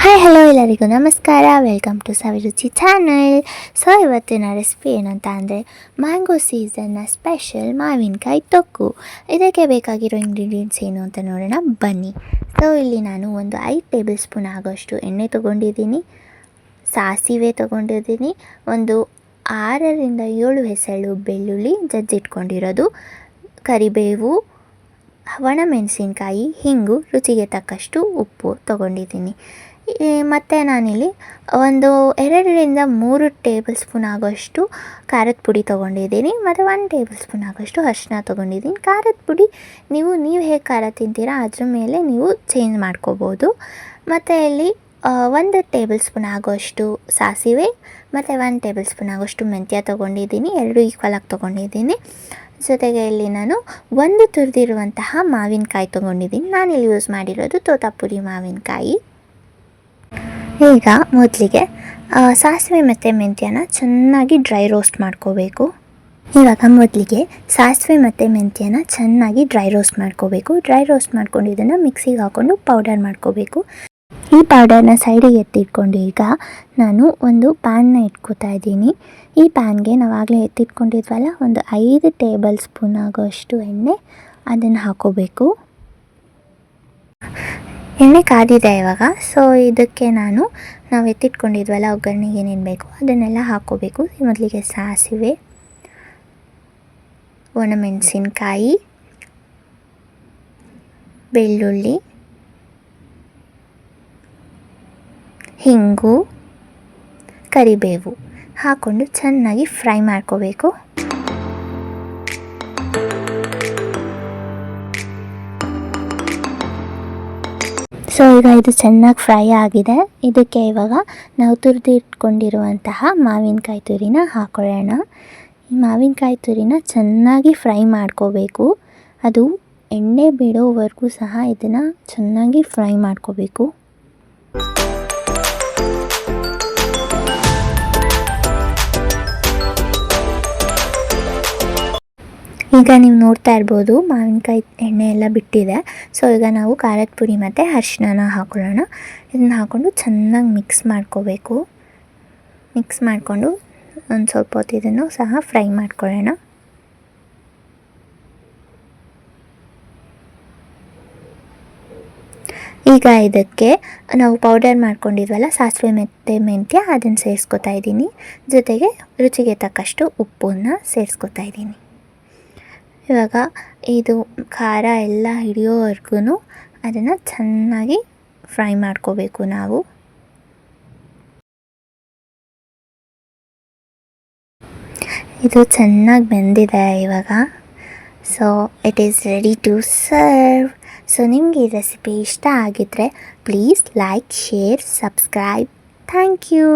Hi hello ಎಲ್ಲರಿಗೂ ನಮಸ್ಕಾರ. Welcome to Saviruchi channel so ಇವತ್ತಿನ ರೆಸಿಪಿ ಏನಂತ ಅಂದರೆ ಮ್ಯಾಂಗೋ ಸೀಸನ್ನ ಸ್ಪೆಷಲ್ ಮಾವಿನಕಾಯಿ ತೊಕ್ಕು. ಇದಕ್ಕೆ ಬೇಕಾಗಿರೋ ಇಂಗ್ರೀಡಿಯೆಂಟ್ಸ್ ಏನು ಅಂತ ನೋಡೋಣ. ಬನ್ನಿ. ಸೊ ಇಲ್ಲಿ ನಾನು ಒಂದು ಐದು ಟೇಬಲ್ ಸ್ಪೂನ್ ಆಗೋಷ್ಟು ಎಣ್ಣೆ ತೊಗೊಂಡಿದ್ದೀನಿ. ಸಾಸಿವೆ ತೊಗೊಂಡಿದ್ದೀನಿ. ಒಂದು ಆರರಿಂದ ಏಳು ಹೆಸಳು ಬೆಳ್ಳುಳ್ಳಿ ಜಜ್ಜಿಟ್ಕೊಂಡಿರೋದು. ಕರಿಬೇವು ಒಣಮೆಣಸಿನ್ಕಾಯಿ ಹಿಂಗು, ರುಚಿಗೆ ತಕ್ಕಷ್ಟು ಉಪ್ಪು ತೊಗೊಂಡಿದ್ದೀನಿ. ಮತ್ತು ನಾನಿಲ್ಲಿ ಒಂದು ಎರಡರಿಂದ ಮೂರು ಟೇಬಲ್ ಸ್ಪೂನ್ ಆಗೋಷ್ಟು ಖಾರದ ಪುಡಿ ತೊಗೊಂಡಿದ್ದೀನಿ ಮತ್ತು ಒಂದು ಟೇಬಲ್ ಸ್ಪೂನ್ ಆಗೋಷ್ಟು ಅರಿಶಿನ ತೊಗೊಂಡಿದ್ದೀನಿ. ಖಾರದ ಪುಡಿ ನೀವು ನೀವು ಹೇಗೆ ಖಾರ ತಿಂತೀರಾ ಅದ್ರ ಮೇಲೆ ನೀವು ಚೇಂಜ್ ಮಾಡ್ಕೋಬೋದು. ಮತ್ತು ಇಲ್ಲಿ ಒಂದು ಟೇಬಲ್ ಸ್ಪೂನ್ ಆಗೋಷ್ಟು ಸಾಸಿವೆ ಮತ್ತು ಒಂದು ಟೇಬಲ್ ಸ್ಪೂನ್ ಆಗೋಷ್ಟು ಮೆಂತ್ಯ ತೊಗೊಂಡಿದ್ದೀನಿ. ಎರಡು ಈಕ್ವಲ್ ಆಗಿ ತೊಗೊಂಡಿದ್ದೀನಿ. ಜೊತೆಗೆ ಇಲ್ಲಿ ನಾನು ಒಂದು ತುರಿದಿರುವಂತಹ ಮಾವಿನಕಾಯಿ ತೊಗೊಂಡಿದ್ದೀನಿ. ನಾನಿಲ್ಲಿ ಯೂಸ್ ಮಾಡಿರೋದು ತೋತಾಪುರಿ ಮಾವಿನಕಾಯಿ. ಈಗ ಮೊದಲಿಗೆ ಸಾಸಿವೆ ಮತ್ತು ಮೆಂತ್ಯನ ಚೆನ್ನಾಗಿ ಡ್ರೈ ರೋಸ್ಟ್ ಮಾಡ್ಕೋಬೇಕು. ಇವಾಗ ಮೊದಲಿಗೆ ಸಾಸಿವೆ ಮತ್ತು ಮೆಂತ್ಯನ ಚೆನ್ನಾಗಿ ಡ್ರೈ ರೋಸ್ಟ್ ಮಾಡ್ಕೋಬೇಕು. ಡ್ರೈ ರೋಸ್ಟ್ ಮಾಡ್ಕೊಂಡು ಇದನ್ನು ಮಿಕ್ಸಿಗೆ ಹಾಕ್ಕೊಂಡು ಪೌಡರ್ ಮಾಡ್ಕೋಬೇಕು. ಈ ಪೌಡರ್ನ ಸೈಡಿಗೆ ಎತ್ತಿಟ್ಕೊಂಡು ಈಗ ನಾನು ಒಂದು ಪ್ಯಾನ್ನ ಇಟ್ಕೋತಾ ಇದ್ದೀನಿ. ಈ ಪ್ಯಾನ್ಗೆ ನಾವಾಗಲೇ ಎತ್ತಿಟ್ಕೊಂಡಿದ್ವಲ್ಲ, ಒಂದು ಐದು ಟೇಬಲ್ ಸ್ಪೂನ್ ಆಗೋಷ್ಟು ಎಣ್ಣೆ ಅದನ್ನು ಹಾಕೋಬೇಕು. ಎಣ್ಣೆ ಕಾದಿದೆ ಇವಾಗ. ಸೊ ಇದಕ್ಕೆ ನಾನು ನಾವು ಎತ್ತಿಟ್ಕೊಂಡಿದ್ವಲ್ಲ, ಒಗ್ಗರಣೆಗೆ ಏನೇನು ಬೇಕು ಅದನ್ನೆಲ್ಲ ಹಾಕ್ಕೋಬೇಕು. ಮೊದಲಿಗೆ ಸಾಸಿವೆ, ಒಣಮೆಣಸಿನ್ಕಾಯಿ, ಬೆಳ್ಳುಳ್ಳಿ, ಹಿಂಗು, ಕರಿಬೇವು ಹಾಕ್ಕೊಂಡು ಚೆನ್ನಾಗಿ ಫ್ರೈ ಮಾಡ್ಕೋಬೇಕು. ಸೊ ಈಗ ಇದು ಚೆನ್ನಾಗಿ ಫ್ರೈ ಆಗಿದೆ. ಇದಕ್ಕೆ ಇವಾಗ ನಾವು ತುರಿದಿಟ್ಕೊಂಡಿರುವಂತಹ ಮಾವಿನಕಾಯಿ ತುರಿನ ಹಾಕೊಳ್ಳೋಣ. ಈ ಮಾವಿನಕಾಯಿ ತುರಿನ ಚೆನ್ನಾಗಿ ಫ್ರೈ ಮಾಡ್ಕೋಬೇಕು. ಅದು ಎಣ್ಣೆ ಬಿಡೋವರೆಗೂ ಸಹ ಇದನ್ನು ಚೆನ್ನಾಗಿ ಫ್ರೈ ಮಾಡ್ಕೋಬೇಕು. ಈಗ ನೀವು ನೋಡ್ತಾ ಇರ್ಬೋದು ಮಾವಿನಕಾಯಿ ಎಣ್ಣೆ ಎಲ್ಲ ಬಿಟ್ಟಿದೆ. ಸೊ ಈಗ ನಾವು ಖಾರದ ಪುಡಿ ಮತ್ತು ಅರಿಶಿನ ಹಾಕೊಳ್ಳೋಣ. ಇದನ್ನು ಹಾಕ್ಕೊಂಡು ಚೆನ್ನಾಗಿ ಮಿಕ್ಸ್ ಮಾಡ್ಕೋಬೇಕು. ಮಿಕ್ಸ್ ಮಾಡಿಕೊಂಡು ಒಂದು ಸ್ವಲ್ಪ ಹೊತ್ತು ಇದನ್ನು ಸಹ ಫ್ರೈ ಮಾಡ್ಕೊಳ್ಳೋಣ. ಈಗ ಇದಕ್ಕೆ ನಾವು ಪೌಡರ್ ಮಾಡ್ಕೊಂಡಿದ್ವಲ್ಲ, ಸಾಸಿವೆ ಮೆತ್ತೆ, ಮೆಂತ್ಯ ಅದನ್ನು ಸೇರಿಸ್ಕೊತಾ ಇದ್ದೀನಿ. ಜೊತೆಗೆ ರುಚಿಗೆ ತಕ್ಕಷ್ಟು ಉಪ್ಪನ್ನು ಸೇರಿಸ್ಕೊತಾ ಇದ್ದೀನಿ. ಇವಾಗ ಇದು ಖಾರ ಎಲ್ಲ ಹಿಡಿಯೋವರೆಗೂ ಅದನ್ನು ಚೆನ್ನಾಗಿ ಫ್ರೈ ಮಾಡ್ಕೋಬೇಕು ನಾವು. ಇದು ಚೆನ್ನಾಗಿ ಬೆಂದಿದೆ ಇವಾಗ. So it is ready to serve so ನಿಮಗೆ ಈ ರೆಸಿಪಿ ಇಷ್ಟ ಆಗಿದ್ದರೆ please like share subscribe thank you